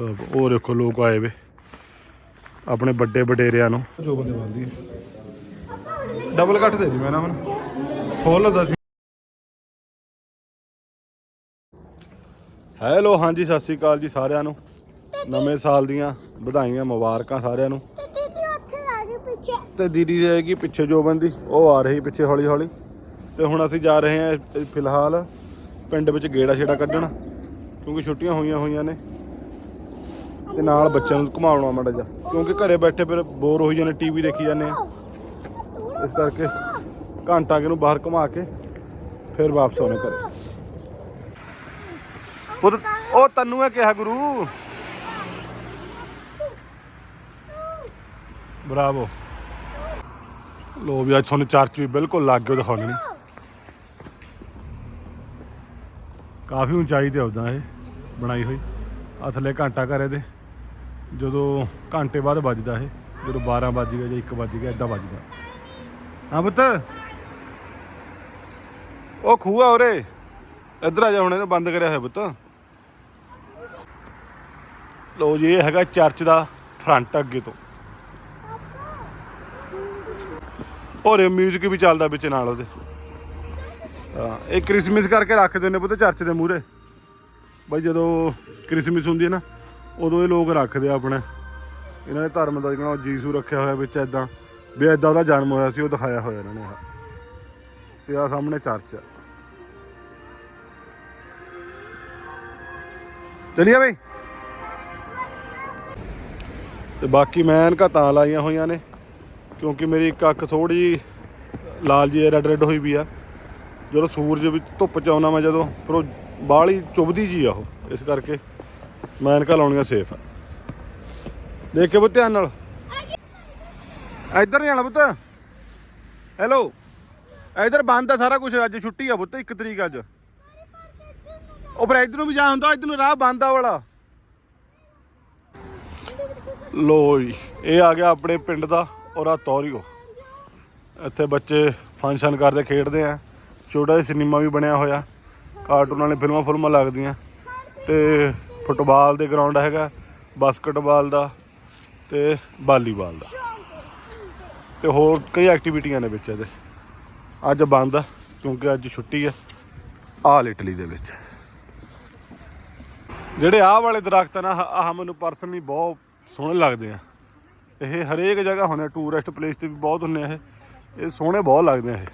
ਉਹ ਦੇਖੋ ਲੋਕ ਆਏ ਵੇ। ਆਪਣੇ ਵੱਡੇ ਵਡੇਰਿਆਂ ਨੂੰ। ਜੋ ਬੰਦੇ ਬੰਦੀ ਡਬਲ ਕੱਟ ਦੇ ਜੀ ਮੈਂ ਨਾ। ਮਨ ਖੋਲ ਦੱਸ ਹੈਲੋ ਹਾਂਜੀ, ਸਤਿ ਸ੍ਰੀ ਅਕਾਲ ਜੀ ਸਾਰਿਆਂ ਨੂੰ। ਨਵੇਂ ਸਾਲ ਦੀਆਂ ਵਧਾਈਆਂ, ਮੁਬਾਰਕਾਂ ਸਾਰਿਆਂ ਨੂੰ। ਤੇ ਦੀਦੀ ਉੱਥੇ ਪਿੱਛੇ ਜੋਬਨ ਦੀ। ਉਹ ਆ ਰਹੀ ਪਿੱਛੇ ਹੌਲੀ ਹੌਲੀ ਤੇ ਹੁਣ ਅਸੀਂ ਜਾ ਰਹੇ ਹਾਂ ਫਿਲਹਾਲ ਪਿੰਡ ਵਿੱਚ ਗੇੜਾ ਛੇੜਾ ਕੱਢਣ। ਕਿਉਂਕਿ ਛੁੱਟੀਆਂ ਹੋਈਆਂ ਹੋਈਆਂ ਨੇ। ਤੇ ਨਾਲ ਬੱਚਿਆਂ ਨੂੰ ਘੁਮਾਉਣਾ ਮਾੜਾ ਜਿਹਾ। ਕਿਉਂਕਿ ਘਰੇ ਬੈਠੇ ਫਿਰ ਬੋਰ ਹੋਈ ਜਾਂਦੇ ਟੀਵੀ ਦੇਖੀ ਜਾਂਦੇ ਆ। ਇਸ ਕਰਕੇ ਘੰਟਾ ਕਿ ਨੂੰ ਬਾਹਰ ਘੁਮਾ ਕੇ ਫਿਰ ਵਾਪਸ ਆਉਣੇ ਘਰੇ। ਉਹ ਉਹ ਤੈਨੂੰ ਇਹ ਕਿਹਾ ਗੁਰੂ। ਬਰਾਵੋ। ਲੋ ਵੀ ਅੱਜ ਤੁਹਾਨੂੰ ਚਰਚ ਵੀ ਬਿਲਕੁਲ ਲੱਗ ਗਿਆ ਦਿਖਾਉਣੀ ਨਹੀਂ। ਕਾਫੀ ਉਚਾਈ ਤੇ ਆਉਂਦਾ ਇਹ, ਬਣਾਈ ਹੋਈ। ਆ ਥੱਲੇ ਘੰਟਾ ਘਰੇ ਦੇ ਜਦੋਂ ਘੰਟੇ ਬਾਅਦ ਵੱਜਦਾ ਇਹ, ਜਦੋਂ 12 ਵੱਜ ਗਿਆ ਜਾਂ 1 ਵੱਜ ਗਿਆ ਇਦਾਂ ਵੱਜਦਾ। ਹਾਂ ਪੁੱਤ। ਉਹ ਖੂਹ ਉਰੇ। ਇੱਧਰ ਆ ਜਾ ਹੁਣ, ਇਹਨੂੰ ਬੰਦ ਕਰਿਆ ਹੋਇਆ ਪੁੱਤ। ਲੋ ਜੀ, ਇਹ ਹੈਗਾ ਚਰਚ ਦਾ ਫਰੰਟ ਅੱਗੇ ਤੋਂ। ਔਰ ਮਿਊਜ਼ਿਕ ਵੀ ਚੱਲਦਾ ਵਿੱਚ ਨਾਲ ਉਹਦੇ। ਹਾਂ, ਇਹ ਕ੍ਰਿਸਮਸ ਕਰਕੇ ਰੱਖਦੇ ਨੇ ਪੁੱਤ ਚਰਚ ਦੇ ਮੂਹਰੇ। ਬਈ ਜਦੋਂ ਕ੍ਰਿਸਮਸ ਹੁੰਦੀ ਹੈ ਨਾ ਉਦੋਂ ਇਹ ਲੋਕ ਰੱਖਦੇ ਆ ਆਪਣੇ। ਇਹਨਾਂ ਦੇ ਧਰਮ ਦਾ ਜਿਹੜਾ ਜੀਸੂ ਰੱਖਿਆ ਹੋਇਆ ਵਿੱਚ ਐਦਾਂ ਵੀ ਐਦਾਂ ਉਹਦਾ ਜਨਮ ਹੋਇਆ ਸੀ, ਉਹ ਦਿਖਾਇਆ ਹੋਇਆ ਇਹਨਾਂ ਨੇ ਆਹ। ਤੇ ਆ ਸਾਹਮਣੇ ਚਰਚ ਆ। ਚਲਿਏ ਬਈ। ਤੇ ਬਾਕੀ ਮੈਂ ਐਨਕਾਂ ਤਾਂ ਲਾਈਆਂ ਹੋਈਆਂ ਨੇ, ਕਿਉਂਕਿ ਮੇਰੀ ਇੱਕ ਅੱਖ ਥੋੜੀ ਲਾਲ ਜੀ ਰੈੱਡ ਰੈੱਡ ਹੋਈ ਵੀ ਆ। ਜਦੋਂ ਸੂਰਜ ਵਿੱਚ ਧੁੱਪ ਚ ਆਉਣਾ ਮੈਂ ਜਦੋਂ ਪਰ ਉਹ ਬਾਹਲੀ ਚੁੱਭਦੀ ਜੀ ਆ ਉਹ, ਇਸ ਕਰਕੇ। ਮੈਂ ਐਨਕਾਂ ਲਾਉਣੀਆਂ ਸੇਫ ਆ। ਦੇਖ ਕੇ ਬੁੱਤ ਧਿਆਨ ਨਾਲ। ਇੱਧਰ ਨਹੀਂ ਆਣਾ ਪੁੱਤ। ਹੈਲੋ ਇੱਧਰ ਬੰਦ ਆ ਸਾਰਾ ਕੁਝ ਅੱਜ ਛੁੱਟੀ ਆ ਪੁੱਤ, ਇੱਕ ਤਰੀਕ ਅੱਜ। ਉਹ ਪਰ ਇੱਧਰ ਨੂੰ ਵੀ ਜਾ ਹੁੰਦਾ, ਇੱਧਰ ਨੂੰ ਰਾਹ ਬੰਦ ਆ ਵਾਲਾ। ਲੋ ਜੀ, ਇਹ ਆ ਗਿਆ ਆਪਣੇ ਪਿੰਡ ਦਾ ਔਰ ਆ ਤੌਰੀਓ। ਇੱਥੇ ਬੱਚੇ ਫੰਕਸ਼ਨ ਕਰਦੇ, ਖੇਡਦੇ ਆ। ਛੋਟਾ ਜਿਹਾ ਸਿਨੇਮਾ ਵੀ ਬਣਿਆ ਹੋਇਆ। ਕਾਰਟੂਨ ਵਾਲੇ ਫਿਲਮਾਂ ਫੁਲਮਾਂ ਲੱਗਦੀਆਂ। ਤੇ ਫੁੱਟਬਾਲ ਦੇ ਗਰਾਊਂਡ ਹੈਗਾ, ਬਾਸਕਟਬਾਲ ਦਾ ਤੇ ਵਾਲੀਬਾਲ ਦਾ। ਤੇ ਹੋਰ ਕਈ ਐਕਟੀਵਿਟੀਆਂ ਨੇ ਵਿੱਚ ਇਹਦੇ। ਅੱਜ ਬੰਦ ਆ, ਕਿਉਂਕਿ ਅੱਜ ਛੁੱਟੀ ਆ, ਆਲ ਇਟਲੀ ਦੇ ਵਿੱਚ। ਜਿਹੜੇ ਆਹ ਵਾਲੇ ਦਰਖਤ ਆ ਨਾ, ਆਹ ਆਹ ਮੈਨੂੰ ਪਰਸਨਲੀ ਬਹੁਤ ਸੋਹਣੇ ਲੱਗਦੇ ਆ। ਇਹ ਹਰੇਕ ਜਗ੍ਹਾ ਹੁੰਦੇ ਟੂਰਿਸਟ ਪਲੇਸ ਤੇ ਵੀ ਬਹੁਤ ਹੁੰਦੇ ਆ ਇਹ। ਇਹ ਸੋਹਣੇ ਬਹੁਤ ਲੱਗਦੇ ਆ ਇਹ।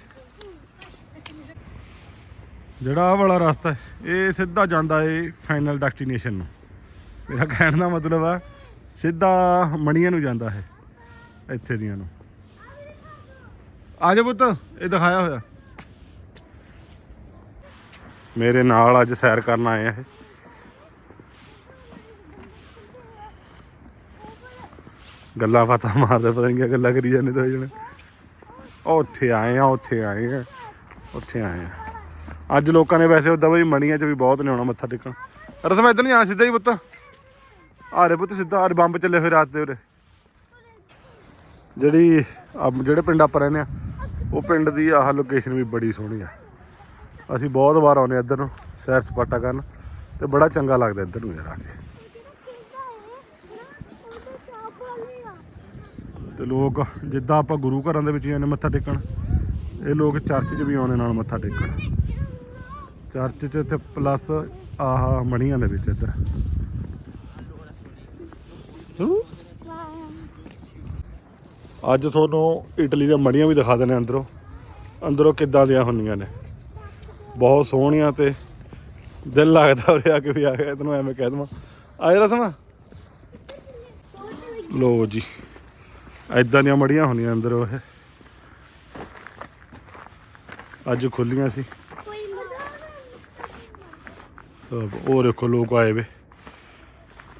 ਜਿਹੜਾ ਆਹ ਵਾਲਾ ਰਸਤਾ ਇਹ ਸਿੱਧਾ ਜਾਂਦਾ ਏ ਫਾਈਨਲ ਡੈਸਟੀਨੇਸ਼ਨ ਨੂੰ। ਮੇਰਾ ਕਹਿਣ ਦਾ ਮਤਲਬ ਆ, ਸਿੱਧਾ ਮਣੀਆਂ ਨੂੰ ਜਾਂਦਾ ਹੈ, ਇੱਥੇ ਦੀਆਂ ਨੂੰ। ਆ ਜਾ ਪੁੱਤ, ਇਹ ਦਿਖਾਇਆ ਹੋਇਆ। ਮੇਰੇ ਨਾਲ ਅੱਜ ਸੈਰ ਕਰਨ ਆਏ ਆ ਇਹ। ਗੱਲਾਂ ਬਾਤਾਂ ਮਾਰਦੇ, ਪਤਾ ਨਹੀਂ ਕੀ ਗੱਲਾਂ ਕਰੀ ਜਾਂਦੇ ਦੋਏ ਜਣੇ। ਉੱਥੇ ਆਏ ਆ, ਉੱਥੇ ਆਏ ਆ, ਉੱਥੇ ਆਏ ਆ। ਅੱਜ ਲੋਕਾਂ ਨੇ ਵੈਸੇ ਉਦਾਂ ਬਈ ਮਣੀਆਂ 'ਚ ਵੀ ਬਹੁਤ ਨੇ ਆਉਣਾ ਮੱਥਾ ਟੇਕਣ। ਰਸਮ ਇੱਧਰ ਨਹੀਂ ਆਣਾ ਸਿੱਧਾ ਹੀ ਪੁੱਤ। ਆਰੇ ਪੁੱਤ ਸਿੱਧਾ ਆ ਬੰਬ ਚੱਲੇ ਹੋਏ ਰਾਤ ਦੇ ਉਰੇ। ਜਿਹੜੀ ਆਪ- ਜਿਹੜੇ ਪਿੰਡ ਆਪਾਂ ਰਹਿੰਦੇ ਆ, ਉਹ ਪਿੰਡ ਦੀ ਆਹ ਲੋਕੇਸ਼ਨ ਵੀ ਬੜੀ ਸੋਹਣੀ ਆ। ਅਸੀਂ ਬਹੁਤ ਵਾਰ ਆਉਂਦੇ ਆ ਇੱਧਰ ਨੂੰ, ਸੈਰ ਸਪਾਟਾ ਕਰਨ, ਤੇ ਬੜਾ ਚੰਗਾ ਲੱਗਦਾ ਇੱਧਰ ਨੂੰ ਯਾਰ ਆ ਕੇ। ਤੇ ਲੋਕ ਜਿੱਦਾਂ ਆਪਾਂ ਗੁਰੂ ਘਰਾਂ ਦੇ ਵਿੱਚ ਜਾਂਦੇ ਮੱਥਾ ਟੇਕਣ, ਇਹ ਲੋਕ ਚਰਚ 'ਚ ਵੀ ਆਉਂਦੇ ਨਾਲ ਮੱਥਾ ਟੇਕਣ। ਚਰਚ 'ਚ ਤੇ ਪਲੱਸ ਆਹ ਮਣੀਆਂ ਦੇ ਵਿੱਚ ਇੱਧਰ ਅੱਜ ਤੁਹਾਨੂੰ ਇਟਲੀ ਦੀਆਂ ਮੜੀਆਂ ਵੀ ਦਿਖਾ ਦਿੰਦੇ ਅੰਦਰੋਂ। ਅੰਦਰੋਂ ਕਿੱਦਾਂ ਦੀਆਂ ਹੁੰਦੀਆਂ ਨੇ। ਬਹੁਤ ਸੋਹਣੀਆਂ ਤੇ ਦਿਲ ਲੱਗਦਾ ਉਰੇ ਆ ਕੇ ਵੀ ਆ ਗਿਆ, ਤੈਨੂੰ ਐਵੇਂ ਕਹਿ ਦਵਾਂ। ਆ ਜਾ ਸਮਾਂ ਲੋ ਜੀ ਐਦਾਂ ਦੀਆਂ ਮੜੀਆਂ ਹੁੰਦੀਆਂ ਅੰਦਰੋਂ ਇਹ। ਅੱਜ ਖੁੱਲੀਆਂ ਸੀ। ਉਹ ਦੇਖੋ ਲੋਕ ਆਏ ਵੇ।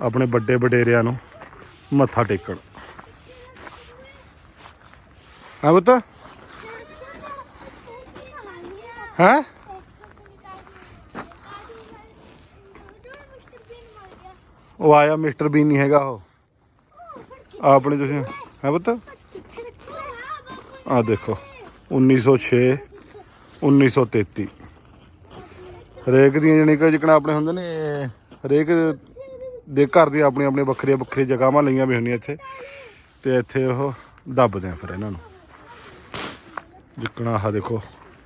ਆਪਣੇ ਵੱਡੇ ਵਡੇਰਿਆਂ ਨੂੰ ਮੱਥਾ ਟੇਕਣ। ਹਾਂ ਬਤਾ ਹੈ? ਉਹ ਆਇਆ ਮਿਸਟਰ ਬੀਨ ਨਹੀਂ ਹੈਗਾ ਉਹ। ਆਪਣੇ ਤੁਸੀਂ ਹੈ ਪੁੱਤ? ਆ ਦੇਖੋ 1906 1933 ਹਰੇਕ ਦੀਆਂ ਜਣੀ ਕਿ ਜਿਕਣਾ ਆਪਣੇ ਹੁੰਦੇ ਨੇ ਹਰੇਕ ਦੇ ਘਰ ਦੀ ਆਪਣੀ ਆਪਣੀ ਵੱਖਰੀਆਂ ਵੱਖਰੀਆਂ ਜਗ੍ਹਾਵਾਂ ਲਈਆਂ ਵੀ ਹੁੰਦੀਆਂ ਇੱਥੇ। ਤੇ ਇੱਥੇ ਉਹ ਦੱਬਦੇ ਆ ਫਿਰ ਇਹਨਾਂ ਨੂੰ। ਜਿੱਕਣਾ ਆਹ ਦੇਖੋ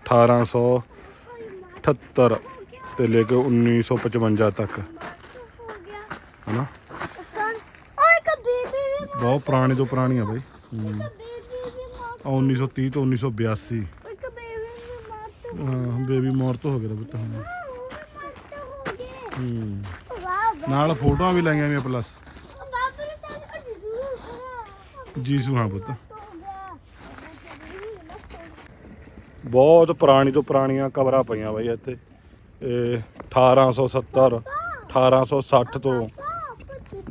1878 ਤੇ ਲੈ ਕੇ 1955 ਤੱਕ। ਹੋ ਹਨਾ? ਬਹੁਤ ਪੁਰਾਣੀ ਤੋਂ ਪੁਰਾਣੀ ਆ ਬਈ। ਇੱਕ ਬੇਬੀ ਵੀ ਮਾਰ ਆਹ 1930 ਤੋਂ 1982 ਇੱਕ ਬੇਬੀ ਮੌਤ ਹੋ ਗਿਆ ਪੁੱਤ ਹੁਣ। ਹੂੰ। ਨਾਲ ਫੋਟੋਆਂ ਵੀ ਲਾਈਆਂ ਵੀ ਪਲੱਸ ਬਾਬੂ ਨੇ ਜੀਸੂ, ਹਾਂ ਪੁੱਤ। ਬਹੁਤ ਪੁਰਾਣੀ ਤੋਂ ਪੁਰਾਣੀਆਂ ਕਬਰਾਂ ਪਈਆਂ ਬਾਈ ਇੱਥੇ। ਇਹ 1870 1860 ਤੋਂ।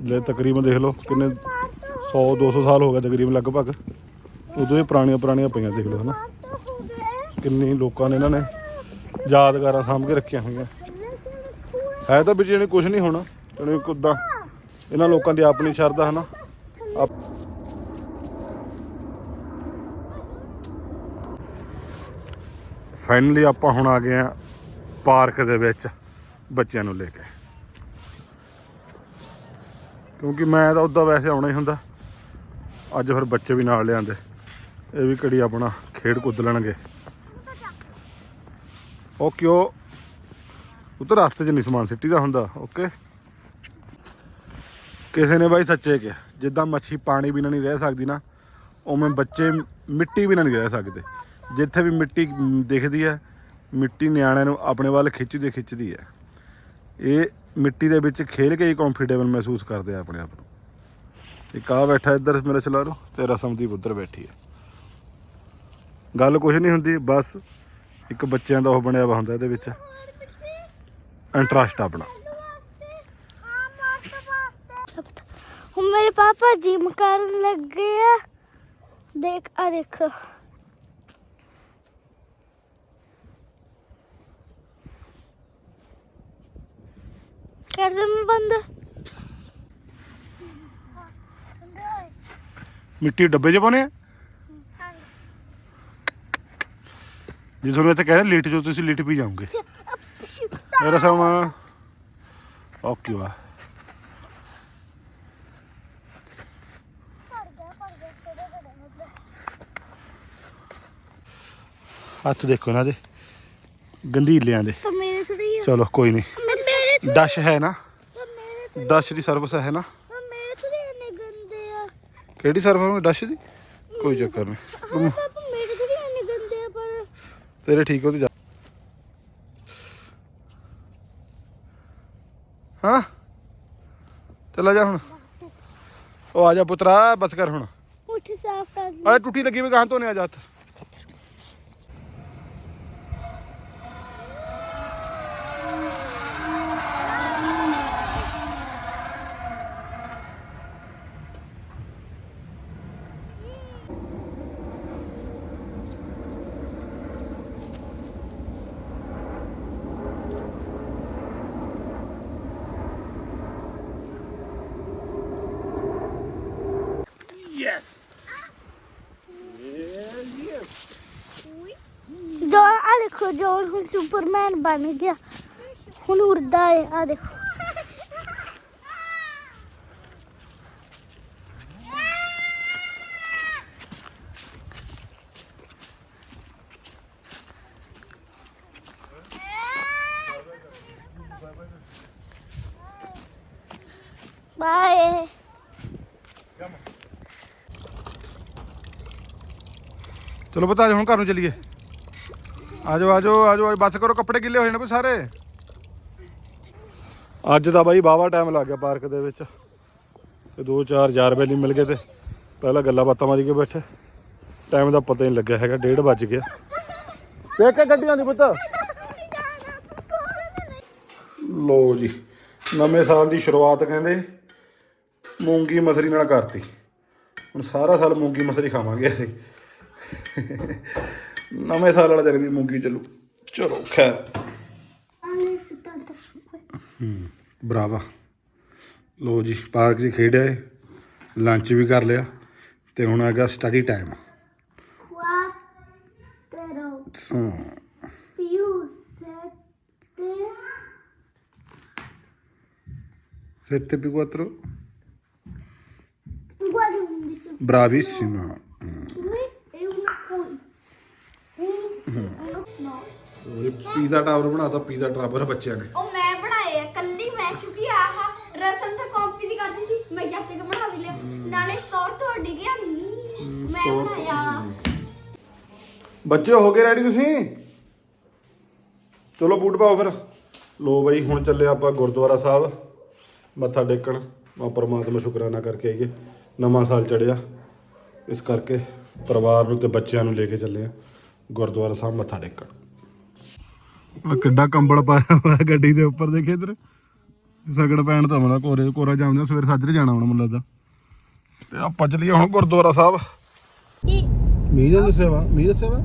ਲੈ ਤਕਰੀਬਨ ਦੇਖ ਲਓ ਕਿੰਨੇ 100 200 ਸਾਲ ਹੋ ਗਏ ਤਕਰੀਬਨ ਲਗਭਗ। ਉਦੋਂ ਹੀ ਪੁਰਾਣੀਆਂ ਪੁਰਾਣੀਆਂ ਪਈਆਂ ਦੇਖ ਲਓ, ਹਨਾ। ਹੋ ਕਿੰਨੀ ਲੋਕਾਂ ਨੇ ਇਹਨਾਂ ਨੇ ਯਾਦਗਾਰਾਂ ਸਾਂਭ ਕੇ ਰੱਖੀਆਂ ਹੋਈਆਂ। ਹੈ ਤਾਂ ਵਿੱਚ ਇਹਨੇ ਕੁਝ ਨਹੀਂ ਹੋਣਾ, ਇਹਨੇ ਕੁੱਦਾਂ ਇਹਨਾਂ ਲੋਕਾਂ ਦੀ ਆਪਣੀ ਸ਼ਰਧਾ, ਹਨਾ? ਆਪ- ਫਾਈਨਲੀ ਆਪਾਂ ਹੁਣ ਆ ਗਏ ਆ ਪਾਰਕ ਦੇ ਵਿੱਚ ਬੱਚਿਆਂ ਨੂੰ ਲੈ ਕੇ। ਕਿਉਂਕਿ ਮੈਂ ਤਾਂ ਉਦਾਂ ਵੈਸੇ ਆਉਣਾ ਹੀ ਹੁੰਦਾ। ਅੱਜ ਫਿਰ ਬੱਚੇ ਵੀ ਨਾਲ ਲਿਆਂਦੇ। ਇਹ ਵੀ ਘੜੀ ਆਪਣਾ ਖੇਡ ਕੁੱਦ ਲੈਣਗੇ ਉਹ ਕਿਉਂ ਰਸਤੇ 'ਚ ਨਹੀਂ ਸਮਾਨ, ਸਿੱਟੀ ਦਾ ਹੁੰਦਾ ਓਕੇ ਕਿਸੇ ਨੇ ਬਾਈ ਸੱਚੇ ਕਿਹਾ, ਜਿੱਦਾਂ ਮੱਛੀ ਪਾਣੀ ਬਿਨਾਂ ਨਹੀਂ ਰਹਿ ਸਕਦੀ ਨਾ, ਉਵੇਂ ਬੱਚੇ ਮਿੱਟੀ ਬਿਨਾਂ ਨਹੀਂ ਰਹਿ ਸਕਦੇ। ਜਿੱਥੇ ਵੀ ਮਿੱਟੀ ਦਿਖਦੀ ਹੈ, ਮਿੱਟੀ ਨਿਆਣਿਆਂ ਨੂੰ ਆਪਣੇ ਵੱਲ ਖਿੱਚਦੀ ਖਿੱਚਦੀ ਹੈ। ਇਹ ਮਿੱਟੀ ਦੇ ਵਿੱਚ ਖੇਲ ਕੇ ਹੀ ਕੰਫਰਟੇਬਲ ਮਹਿਸੂਸ ਕਰਦੇ ਆ ਆਪਣੇ ਆਪ ਨੂੰ। ਇੱਕ ਆ ਬੈਠਾ ਇੱਧਰ ਮੇਰਾ ਚਲਾਰੋ ਤੇ ਰਸਮਦੀਪ ਉੱਧਰ ਬੈਠੀ ਹੈ। ਗੱਲ ਕੁਝ ਨਹੀਂ ਹੁੰਦੀ, ਬਸ ਇੱਕ ਬੱਚਿਆਂ ਦਾ ਉਹ ਬਣਿਆ ਵਾ ਹੁੰਦਾ ਇਹਦੇ ਵਿੱਚ। ਇੰਟਰਸਟ ਆਪਣਾ। ਹੁਣ ਮੇਰੇ ਪਾਪਾ ਜਿਮ ਕਰਨ ਲੱਗ ਆ। ਦੇਖ ਆ ਦੇਖ। ਕਰ ਦੇ ਬੰਦ। ਮਿੱਟੀ ਡੱਬੇ 'ਚ ਪਾਉਣੇ ਆ? ਜੇ ਤੁਹਾਨੂੰ ਇੱਥੇ ਕਹਿੰਦੇ ਲਿਟ ਜੋ ਤੁਸੀਂ ਲਿਟ ਵੀ ਜਾਓਗੇ। ਮੇਰਾ ਸਮਾਂ ਓਕੇ ਵਾ ਹੱਥ ਦੇਖੋ ਇਹਨਾਂ ਦੇ। ਗੰਧੀਲਿਆਂ ਦੇ। ਤਾਂ ਚਲੋ ਕੋਈ ਨਹੀਂ। ਡਸ਼ ਹੈ ਨਾ? ਤਾਂ ਡਸ਼ ਦੀ ਸਰਵਿਸ ਹੈ ਨਾ? ਤਾਂ ਮੇਰੇ ਥੋੜੀ ਇੰਨੇ ਗੰਦੇ ਆ। ਕਿਹੜੀ ਸਰਵਿਸ ਡਸ਼ ਦੀ? ਕੋਈ ਚੱਕਰ ਨਹੀਂ। ਮੇਰੇ ਥੋੜੀ ਇੰਨੇ ਗੰਦੇ ਆ ਪਰ ਤੇਰੇ ਠੀਕ ਹੋ ਤੇ ਜਾ ਹਾਂ ਚਲਾ ਜਾ ਹੁਣ। ਉਹ ਆ ਜਾ ਪੁੱਤਰਾ ਬਸ ਕਰ ਹੁਣ। ਉੱਠ ਸਾਫ਼ ਕਰ ਲਈ। ਟੁੱਟੀ ਲੱਗੀ ਵੀ ਗਾਂ ਤੋਂ ਨਹੀਂ ਆ ਜਾ ਹੱਥ ਜੋ ਆ ਹੁਣ ਸੁਪਰਮੈਨ ਬਣ ਗਿਆ। ਹੁਣ ਉੜਦਾ ਹੈ ਆ ਦੇਖੋ। ਬਾਏ। ਚਲੋ ਪਤਾ ਹੁਣ ਘਰ ਨੂੰ ਚੱਲੀਏ। ਆ ਜਾਓ ਆ ਜਾਓ ਆ ਜਾਓ ਬਸ ਕਰੋ, ਕੱਪੜੇ ਗਿੱਲੇ ਹੋ ਜਾਣੇ ਕੋਈ ਸਾਰੇ। ਅੱਜ ਤਾਂ ਬਾਈ ਬਾਵਾ ਟਾਈਮ ਲੱਗ ਗਿਆ ਪਾਰਕ ਦੇ ਵਿੱਚ। ਤੇ ਦੋ ਚਾਰ ਯਾਰ ਬੈਲੀ ਮਿਲ ਗਏ ਤੇ ਪਹਿਲਾਂ ਗੱਲਾਂ ਬਾਤਾਂ ਮਾਰੀ ਕੇ ਬੈਠੇ। ਟਾਈਮ ਦਾ ਪਤਾ ਹੀ ਨਹੀਂ ਲੱਗਿਆ ਹੈਗਾ 1:30 ਵੱਜ ਗਿਆ। ਦੇਖ ਕੇ ਗੱਡੀਆਂ ਦੀ ਪੁੱਤ। ਲੋ ਜੀ, ਨਵੇਂ ਸਾਲ ਦੀ ਸ਼ੁਰੂਆਤ ਕਹਿੰਦੇ। ਮੂੰਗੀ ਮਸਰੀ ਨਾਲ ਕਰਤੀ। ਹੁਣ ਸਾਰਾ ਸਾਲ ਮੂੰਗੀ ਮਸਰੀ ਖਾਵਾਂਗੇ ਅਸੀਂ। ਨਵੇਂ ਸਾਲ ਵਾਲਾ ਦਿਨ ਵੀ ਮੂੰਗੀ ਚੱਲੂ ਚਲੋ ਖੈਰ ਬਰਾਵਾ ਲੋ ਜੀ ਪਾਰਕ 'ਚ ਖੇਡਿਆ ਲੰਚ ਵੀ ਕਰ ਲਿਆ ਤੇ ਹੁਣ ਆ ਗਿਆ study time più sette, più quattro? Uguale 11. Bravissima. Pizza tower ਬਣਾਤਾ ਪੀਜ਼ਾ ਟਾਵਰ ਬੱਚਿਆਂ ਨੇ। ਉਹ ਮੈਂ ਬਣਾਏ ਆ ਕੱਲੀ ਮੈਂ ਕਿਉਂਕਿ ਆਹ ਰਸਮ ਤਾਂ ਕਾਪੀ ਦੀ ਕਰਦੀ ਸੀ ਮੈਂ ਜਦ ਤੱਕ ਬਣਾ ਵੀ ਲਿਆ। ਨਾਲੇ ਸਟੋਰ ਤੋਂ ਉੱਡ ਗਿਆ ਨਹੀਂ ਮੈਂ store ਬਣਾਇਆ। ਬੱਚੇ ਹੋ ਗਏ ਰੈਡੀ ਤੁਸੀਂ? ਚਲੋ ਬੂਟ ਪਾਓ ਫਿਰ। ਲੋ ਬਈ ਹੁਣ ਚੱਲੇ ਆਪਾਂ ਗੁਰਦੁਆਰਾ ਸਾਹਿਬ। ਮੱਥਾ ਟੇਕਣ। ਮਾ ਪਰਮਾਤਮਾ ਸ਼ੁਕਰਾਨਾ ਕਰਕੇ ਆਈਏ। ਨਵਾਂ ਸਾਲ ਚੜਿਆ ਇਸ ਕਰਕੇ ਪਰਿਵਾਰ ਨੂੰ ਤੇ ਬੱਚਿਆਂ ਨੂੰ ਲੈ ਕੇ ਚੱਲੇ ਆ। ਗੁਰਦੁਆਰਾ ਸਾਹਿਬ ਮੱਥਾ ਟੇਕਣ। ਆ ਕਿੱਡਾ ਕੰਬਲ ਪਾਇਆ ਹੋਇਆ ਗੱਡੀ ਦੇ ਉੱਪਰ ਦੇਖੇ ਇਧਰ? ਸਗੜ ਪੈਣ ਤਾਂ ਮਨਾ ਕੋਰੇ ਕੋਰਾ ਜਾਂਦੇ ਸਵੇਰ ਸਾਜਰੇ ਜਾਣਾ ਹੁਣ ਮੈਨੂੰ ਲੱਗਦਾ। ਤੇ ਆਪਾਂ ਚੱਲੀਏ ਹੁਣ ਗੁਰਦੁਆਰਾ ਸਾਹਿਬ। ਕੀ? ਮੀਂਹ ਦਾ ਦੱਸਿਆ ਵਾ ਮੀਂਹ ਦੱਸਿਆ ਵਾ?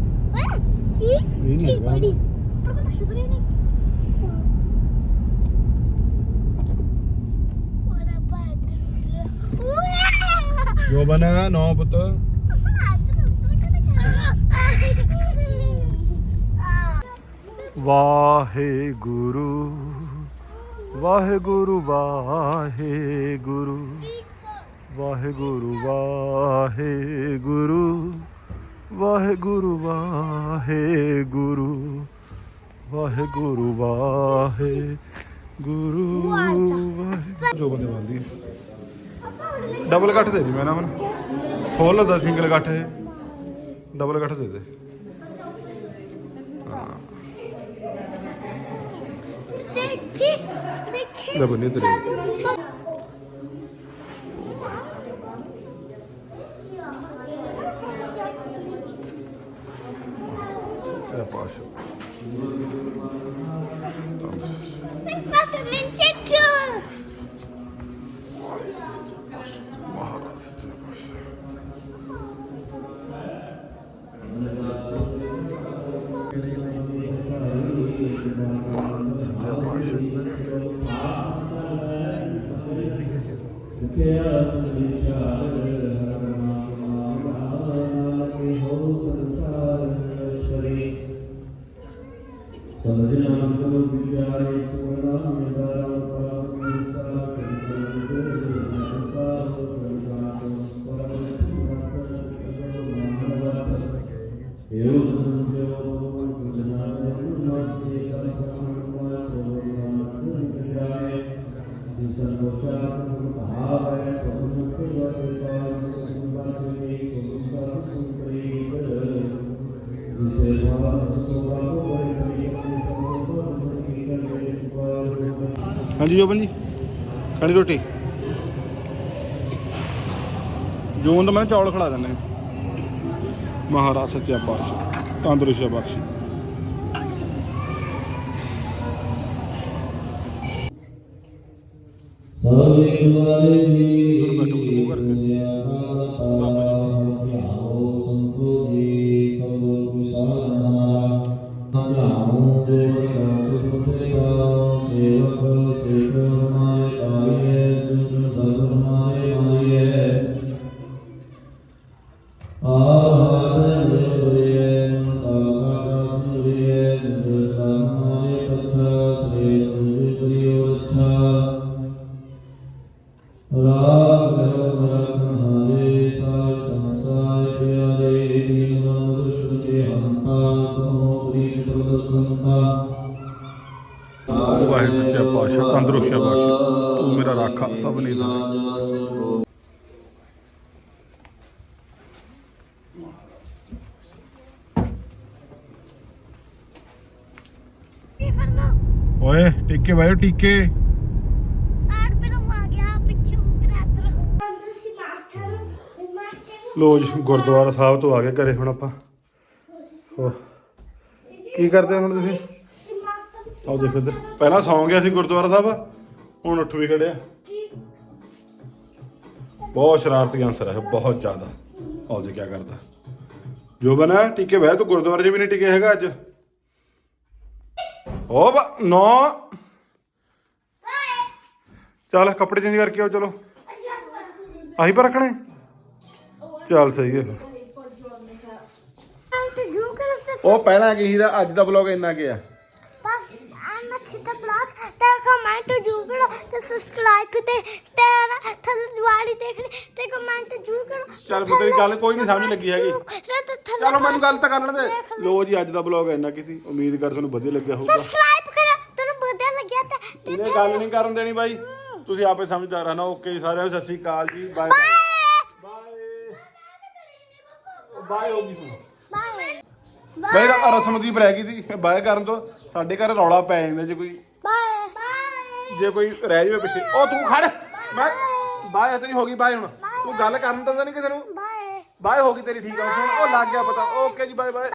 ਕੀ? ਨਹੀਂ ਨਹੀਂ। ਬੜੀ ਪਰ ਕੋਈ ਸ਼ੁਕਰ ਨਹੀਂ। ਜੋ ਬਣਾ ਨੌ ਪੁੱਤ। ਵਾਹਿਗੁਰੂ ਵਾਹਿਗੁਰੂ ਵਾਹਿਗੁਰੂ ਵਾਹਿਗੁਰੂ ਵਾਹਿਗੁਰੂ ਵਾਹਿਗੁਰੂ ਵਾਹਿਗੁਰੂ ਵਾਹਿਗੁਰੂ ਵਾਹਿਗੁਰੂ, ਵਾਹਿ- ਜੋ ਬੰਦੇ ਬੰਦੀ ਡਬਲ ਕੱਟ ਦੇ ਦੀ, ਮੈਂ ਨਾ ਮਨ। ਖੋਲ ਲਦਾ ਸਿੰਗਲ ਕੱਟ ਹੈ ਡਬਲ ਕੱਟ ਦੇ ਦੇ। 那不捏的。真不好受。ਕਿਆ ਸਵਿਚਾਰ ਹਰਮਾ ਹਾਂਜੀ ਜੋਬਨ ਜੀ। ਖਾਣੀ ਰੋਟੀ। ਜੋਨ ਦਾ ਮੈਂ ਚੌਲ ਖੜਾ ਦਿੰਦੇ ਮਹਾਰਾਜ ਸੱਚਾ ਪਾਤਸ਼ਾਹ, ਤੰਦਰੁਸਤ ਬਖਸ਼ੀ। ਸਭੇ ਦੁਆਰੇ ਜੀ। ਓਏ ਟਿੱਕੇ ਬਾਇਓ ਟਿੱਕੇ। ਆੜ ਪਹਿਲਾਂ ਆ ਗਿਆ ਪਿੱਛੇ ਉਤਰਿਆ ਤਰ ਅੰਦਰ ਸੀ ਮਾਰਥਾ ਨੂੰ ਮਾਰਥੇ ਲੋ ਜੀ ਗੁਰਦੁਆਰਾ ਸਾਹਿਬ ਤੋਂ ਆ ਗਏ ਘਰੇ ਹੁਣ ਆਪਾਂ। ਕੀ ਕਰਦੇ ਹੁਣ ਤੁਸੀਂ? ਆਓ ਦੇਖੋ ਇੱਧਰ। ਪਹਿਲਾਂ ਸੌਂ ਗਿਆ ਸੀ ਗੁਰਦੁਆਰਾ ਸਾਹਿਬ ਹੁਣ ਉੱਠ ਵੀ ਖੜਿਆ ਬਹੁਤ ਸ਼ਰਾਰਤੀ ਅਨਸਰ ਹੈ ਬਹੁਤ ਜ਼ਿਆਦਾ। ਆਓ ਜੀ ਕੀ ਕਰਦਾ। ਜੋ ਬਣਾ ਟਿੱਕੇ ਬਹਿ ਤੂੰ ਗੁਰਦੁਆਰੇ 'ਚ ਵੀ ਨਹੀਂ ਟਿਕੇ ਹੈਗਾ ਅੱਜ। ਓ ਬਾ ਨੋ। ਚੱਲ, ਕੱਪੜੇ ਚੇਂਜ ਕਰਕੇ ਆਓ, ਚਲੋ। ਆਹੀ ਪਰ ਰੱਖਣੇ? ਚੱਲ, ਸਹੀ ਹੈ। ਫਿਰ ਉਹ ਪਹਿਲਾਂ ਕੀ ਸੀ ਦਾ ਅੱਜ ਦਾ ਬਲੌਗ ਇੰਨਾ ਕੀ ਆ। ਤੇ ਕਮੈਂਟ ਜ਼ਰੂਰ ਕਰੋ ਤੇ ਸਬਸਕ੍ਰਾਈਬ ਤੇ ਤੇ ਥੱਲੇ ਦੀਵਾਰੀ ਦੇਖਣੀ ਤੇ ਕਮੈਂਟ ਜ਼ਰੂਰ ਕਰੋ ਚੱਲ ਤੇਰੀ ਗੱਲ ਕੋਈ ਨਹੀਂ ਸਮਝ ਲੱਗੀ ਹੈਗੀ। ਚਲੋ ਮੈਨੂੰ ਗੱਲ ਤਾਂ ਕਰ ਲੈਣ ਦੇ ਲੋ ਜੀ ਅੱਜ ਦਾ ਬਲੌਗ ਇੰਨਾ ਕੀ ਸੀ? ਉਮੀਦ ਕਰ ਤੁਹਾਨੂੰ ਵਧੀਆ ਲੱਗਿਆ ਹੋਊਗਾ। ਸਬਸਕ੍ਰਾਈਬ ਕਰੋ ਤੁਹਾਨੂੰ ਵਧੀਆ ਲੱਗਿਆ ਤਾਂ ਤੇ ਇਹਨੇ ਗੱਲ ਨਹੀਂ ਕਰਨ ਦੇਣੀ ਬਾਈ। ਤੁਸੀਂ ਆਪੇ ਸਮਝਦਾਰ ਰਹਿਣਾ ਓਕੇ ਜੀ ਸਾਰਿਆਂ ਨੂੰ ਸਤਿ ਸ਼੍ਰੀ ਅਕਾਲ ਜੀ। ਬਾਏ ਬਾਏ ਬਾਏ ਬਾਏ ਹੋ ਗਈ ਹੁਣ। ਬਾਏ ਬਾਈ ਰ- ਰਸਮਦੀਪ ਰਹਿ ਗਈ ਸੀ। ਬਾਏ ਕਰਨ ਤੋਂ। ਸਾਡੇ ਘਰ ਰੌਲਾ ਪੈ ਜਾਂਦਾ ਜੇ ਕੋਈ। ਬਾਏ ਬਾਏ ਜੇ ਕੋਈ ਰਹਿ ਜਾਵੇ ਪਿੱਛੇ। ਉਹ ਤੂੰ ਖੜ। ਮੈਂ ਬਾਏ। ਤੇਰੀ ਹੋ ਗਈ ਬਾਏ ਹੁਣ। ਤੂੰ ਗੱਲ ਕਰਨ ਦਿੰਦਾ ਨਹੀਂ ਕਿਸੇ ਨੂੰ? ਬਾਏ। ਬਾਏ ਹੋ ਗਈ ਤੇਰੀ ਠੀਕ ਆ। ਸੁਣ ਉਹ ਲੱਗ ਗਿਆ ਪਤਾ। ਓਕੇ ਜੀ ਬਾਏ ਬਾਏ।